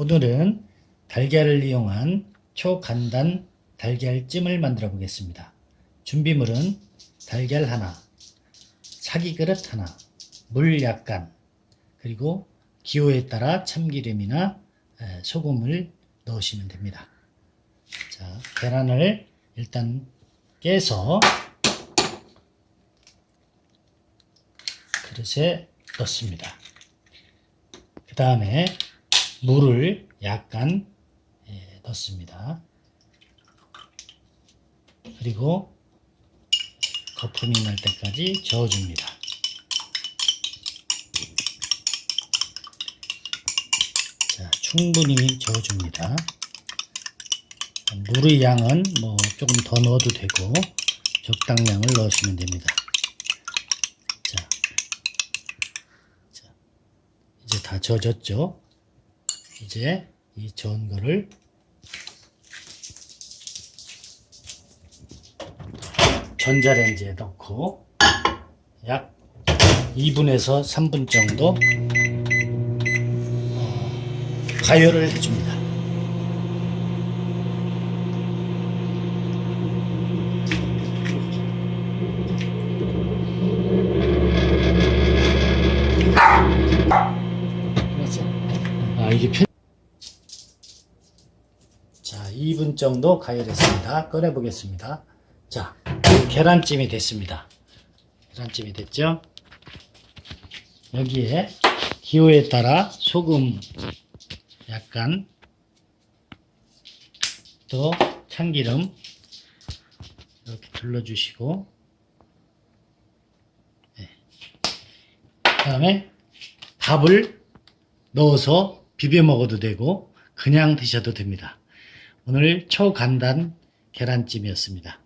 오늘은 달걀을 이용한 초간단 달걀찜을 만들어 보겠습니다. 준비물은 달걀 하나, 사기 그릇 하나, 물 약간, 그리고 기호에 따라 참기름이나 에, 소금을 넣으시면 됩니다. 자, 계란을 일단 깨서 그릇에 넣습니다. 그 다음에 물을 약간 예, 넣습니다. 그리고 거품이 날 때까지 저어줍니다. 자, 충분히 저어줍니다. 물의 양은 뭐 조금 더 넣어도 되고 적당량을 넣으시면 됩니다. 자, 자, 이제 다 젖었죠? 이제 이 저은 거를 전자레인지에 넣고 약 2분에서 3분 정도 어, 가열을 해줍니다. 아, 이게 편... 자, 2분 정도 가열했습니다. 꺼내 보겠습니다. 자, 계란찜이 됐습니다. 계란찜이 됐죠? 여기에 기호에 따라 소금 약간 또 참기름 이렇게 둘러주시고 네. 그 다음에 밥을 넣어서 비벼 먹어도 되고 그냥 드셔도 됩니다. 오늘 초간단 계란찜이었습니다.